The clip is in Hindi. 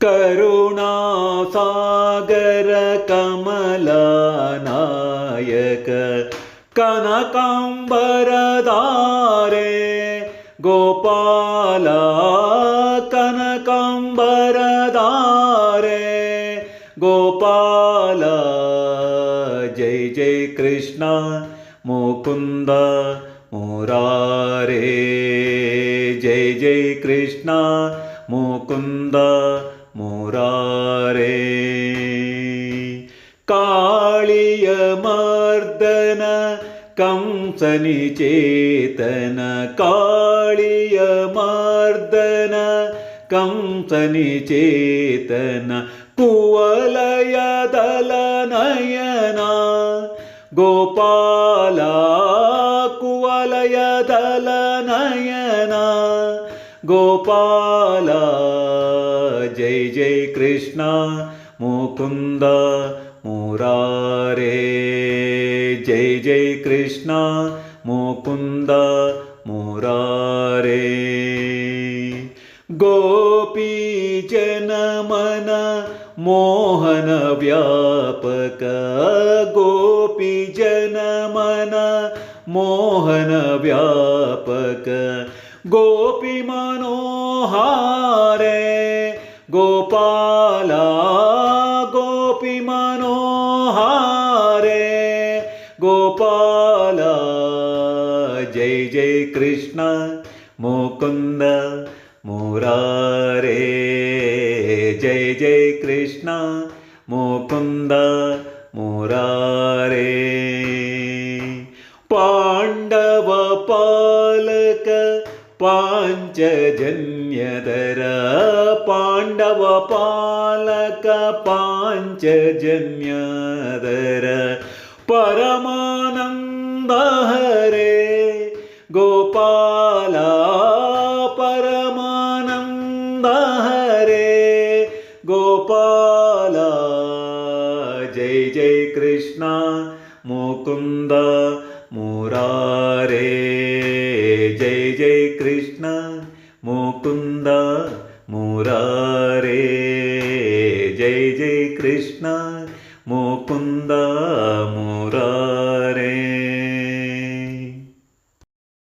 करुणासागर कमलनायक कनकाम्बरदारे गोपाला कनकाम्बरदारे गोपाला। जय जय कृष्ण। मुकुन्द मुरारे। जय जय कृष्ण। मुकुन्द ಮುರಾರೇ. ಕಾಳಿಯ ಮಾರ್ದನ, ಕಂಸನಿ ಚೇತನ, ಕಾಳಿಯ ಮಾರ್ದನ, ಕಂಸನಿ ಚೇತನ ಕುವಲಯದಲ ನಯನ, ಗೋಪಾಲ ಕುವಲಯದಲ ನಯನ, ಗೋಪಾಲ जय जय कृष्ण, मुकुन्द मुरारे। जय जय कृष्ण, मुकुन्द मुरारे। गोपी जनमन मोहन व्यापक। गोपी जनमन मोहन व्यापक। गोपी मनोहारे। गोपाला, गोपी मनोहारे। गोपाला, जय जय कृष्ण, मुकुन्द मुरारे। जय जय कृष्ण, मुकुन्द मुरारे। पाण्डव पालक पाञ्चजन्यधर पाण्डव पालक पाञ्चजन्यधर परमानन्द हरे गोपाला परमानन्द हरे गोपाला जय जय कृष्ण मुकुन्द मुरारे जय जय कृष्ण मुकुन्द मुरारे। जय जय कृष्ण। मुकुन्द